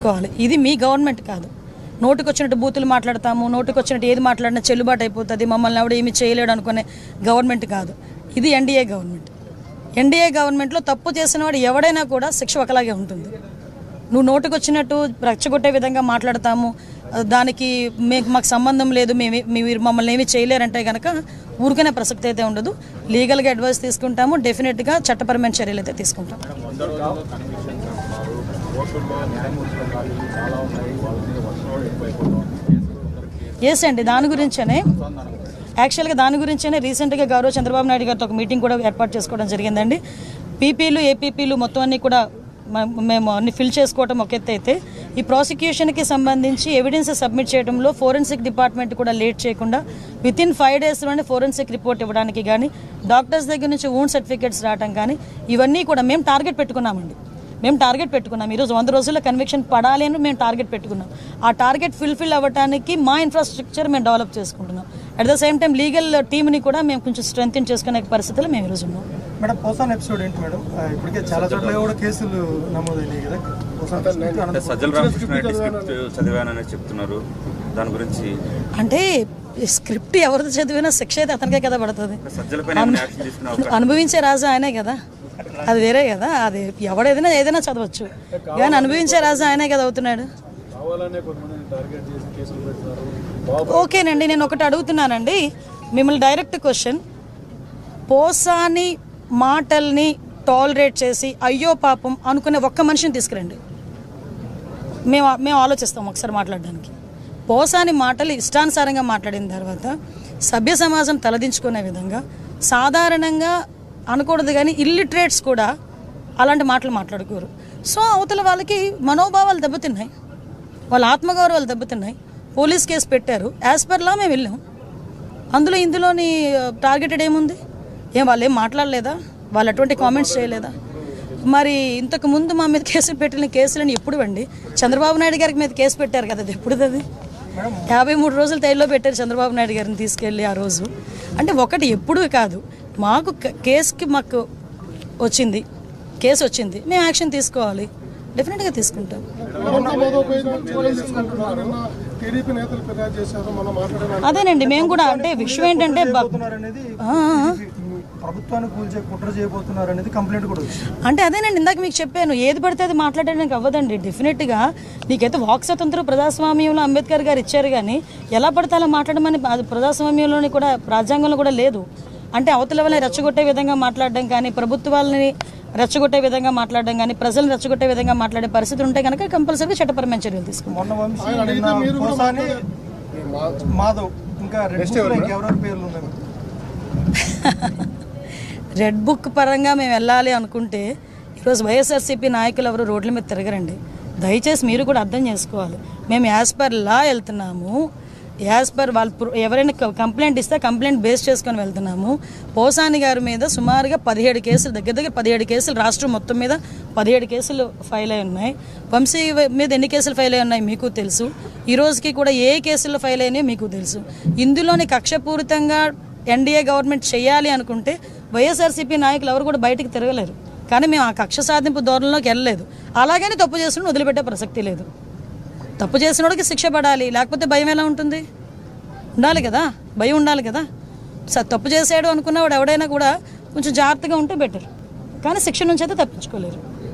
చేసుకోవాలి ఇది మీ గవర్నమెంట్ కాదు. నోటికి వచ్చినట్టు బూతులు మాట్లాడతాము నోటికి వచ్చినట్టు ఏది మాట్లాడినా చెల్లుబాటు అయిపోతుంది మమ్మల్ని ఎవడు ఏమి చేయలేడు అనుకునే గవర్నమెంట్ కాదు. ఇది ఎన్డీఏ గవర్నమెంట్. ఎన్డీఏ గవర్నమెంట్లో తప్పు చేసిన వాడు ఎవడైనా కూడా శిక్ష ఒకలాగే ఉంటుంది. నువ్వు నోటికి వచ్చినట్టు రచ్చగొట్టే విధంగా మాట్లాడతాము దానికి మీకు మాకు సంబంధం లేదు మేము మీరు మమ్మల్ని ఏమి చేయలేరంటే కనుక ఊరికనే ప్రసక్తి అయితే ఉండదు. లీగల్గా అడ్వైస్ తీసుకుంటాము డెఫినెట్గా చట్టపరమైన చర్యలు అయితే తీసుకుంటాము ఎస్ అండి దాని గురించనే. యాక్చువల్గా దాని గురించనే రీసెంట్గా గౌరవ చంద్రబాబు నాయుడు గారితో ఒక మీటింగ్ కూడా ఏర్పాటు చేసుకోవడం జరిగిందండి. పీపీలు ఏపీపీలు మొత్తం అన్ని కూడా మేము అన్ని ఫిల్ చేసుకోవటం ఒక ఎత్తు అయితే ఈ ప్రాసిక్యూషన్కి సంబంధించి ఎవిడెన్స్ సబ్మిట్ చేయడంలో ఫోరెన్సిక్ డిపార్ట్మెంట్ కూడా లేట్ చేయకుండా విత్ ఇన్ ఫైవ్ డేస్లోనే ఫోరెన్సిక్ రిపోర్ట్ ఇవ్వడానికి కానీ డాక్టర్స్ దగ్గర నుంచి ఓన్ సర్టిఫికేట్స్ రావడం కానీ ఇవన్నీ కూడా మేము టార్గెట్ పెట్టుకున్నామండి. మేము టార్గెట్ పెట్టుకున్నాం. ఈరోజు వంద రోజుల్లో కన్విక్షన్ పడాలి అని మేము టార్గెట్ పెట్టుకున్నాం. ఆ టార్గెట్ ఫుల్ఫిల్ అవ్వడానికి మా ఇన్ఫ్రాస్ట్రక్చర్ మేము డెవలప్ చేసుకుంటున్నాం. At the same time legal టీమ్ని కూడా మేము కొంచెం స్ట్రెంగ్ చేసుకునే పరిస్థితుల్లో మేము ఈరోజు ఉన్నాం. మేడం పోసాన్ ఎపిసోడ్ ఏంటి మేడం? ఇప్పటికే చాలా చోట్ల కూడా కేసులు నమోదైనాయి కదా. పోసాన్ ఎపిసోడ్ అంటే సజ్జల రామకృష్ణ రెడ్డి స్క్రిప్ట్ చదివానని చెప్తున్నారు. దాని గురించి అంటే స్క్రిప్ట్ ఎవరిది చదివినా శిక్ష అయితే అతనికే కదా పడుతుంది. సజ్జల పైన ఏమైనా యాక్షన్ తీసుకునే అవకాశం అనుభవించే రాజు ఆయనే కదా. అది వేరే కదా అది ఎవడేదైనా ఏదైనా చదవచ్చు. కానీ అనుభవించే రాజు ఆయనే కదా అవుతున్నాడు. ఓకేనండి నేను ఒకటి అడుగుతున్నానండి. మిమ్మల్ని డైరెక్ట్ క్వశ్చన్ పోసాని మాటల్ని టాలరేట్ చేసి అయ్యో పాపం అనుకునే ఒక్క మనిషిని తీసుకురండి. మేము మేము ఆలోచిస్తాం ఒకసారి మాట్లాడడానికి. పోసాని మాటలు ఇష్టానుసారంగా మాట్లాడిన తర్వాత సభ్య సమాజం తలదించుకునే విధంగా సాధారణంగా అనకూడదు కానీ ఇల్లిటరేట్స్ కూడా అలాంటి మాటలు మాట్లాడుకోరు. సో అవతల వాళ్ళకి మనోభావాలు దెబ్బతిన్నాయి. వాళ్ళ ఆత్మగౌరవాలు దెబ్బతిన్నాయి. పోలీస్ కేసు పెట్టారు. యాజ్ పర్లా మేము వెళ్ళాం. అందులో ఇందులోని టార్గెటెడ్ ఏముంది? ఏం వాళ్ళు ఏం మాట్లాడలేదా? వాళ్ళు అటువంటి కామెంట్స్ చేయలేదా? మరి ఇంతకు ముందు మా మీద కేసులు పెట్టిన కేసులని ఎప్పుడు అండి చంద్రబాబు నాయుడు గారికి మీద కేసు పెట్టారు కదా అది ఎప్పుడు అది? యాభై మూడు రోజులు తైల్లో పెట్టారు చంద్రబాబు నాయుడు గారిని తీసుకెళ్ళి ఆ రోజు. అంటే ఒకటి ఎప్పుడూ కాదు. మాకు కేసుకి మాకు వచ్చింది. కేసు వచ్చింది. మేము యాక్షన్ తీసుకోవాలి. డెఫినెట్గా తీసుకుంటాం. అదేనండి. మేము కూడా అంటే విషయం ఏంటంటే అంటే అదేనండి. ఇందాక మీకు చెప్పాను. ఏది పడితే అది మాట్లాడడానికి అవ్వదండి. డెఫినెట్గా నీకైతే వాక్ స్వతంత్రం ప్రజాస్వామ్యంలో అంబేద్కర్ గారు ఇచ్చారు కానీ ఎలా పడితే అలా మాట్లాడమని ప్రజాస్వామ్యంలోని కూడా రాజ్యాంగంలో కూడా లేదు. అంటే అవతల వాళ్ళని రెచ్చగొట్టే విధంగా మాట్లాడడం కానీ ప్రభుత్వాలని రెచ్చగొట్టే విధంగా మాట్లాడడం కానీ ప్రజలను రెచ్చగొట్టే విధంగా మాట్లాడే పరిస్థితులు ఉంటే కనుక కంపల్సరీగా చట్టపరమైన చర్యలు తీసుకుంటాం. మాధవ్ ఇంకా పేర్లు? రెడ్ బుక్ పరంగా మేము వెళ్ళాలి అనుకుంటే ఈరోజు వైఎస్ఆర్సీపీ నాయకులు ఎవరు రోడ్ల మీద తిరగరండి. దయచేసి మీరు కూడా అర్థం చేసుకోవాలి. మేము యాజ్ పర్ లా వెళ్తున్నాము. యాజ్ పర్ వాళ్ళు ప్రూ- ఎవరైనా కంప్లైంట్ ఇస్తే కంప్లైంట్ బేస్ చేసుకొని వెళ్తున్నాము. పోసాని గారి మీద సుమారుగా పదిహేడు కేసులు దగ్గర దగ్గర పదిహేడు కేసులు రాష్ట్రం మొత్తం మీద పదిహేడు కేసులు ఫైల్ అయి ఉన్నాయి. వంశీ మీద ఎన్ని కేసులు ఫైల్ అయి ఉన్నాయి మీకు తెలుసు. ఈ రోజుకి కూడా ఏ కేసులు ఫైల్ అయినాయో మీకు తెలుసు. ఇందులోని కక్షపూరితంగా ఎన్డీఏ గవర్నమెంట్ చేయాలి అనుకుంటే వైఎస్ఆర్సీపీ నాయకులు ఎవరు కూడా బయటకు తిరగలేరు. కానీ మేము ఆ కక్ష సాధింపు ధోరణిలోకి వెళ్ళలేదు. అలాగని తప్పు చేసిన వదిలిపెట్టే ప్రసక్తి లేదు. తప్పు చేసినోడికి శిక్ష పడాలి లేకపోతే భయం ఎలా ఉంటుంది? ఉండాలి కదా భయం ఉండాలి కదా. సార్ తప్పు చేసాడు అనుకున్నవాడు ఎవడైనా కూడా కొంచెం జాగ్రత్తగా ఉంటే బెటర్. కానీ శిక్ష నుంచి అయితే తప్పించుకోలేరు.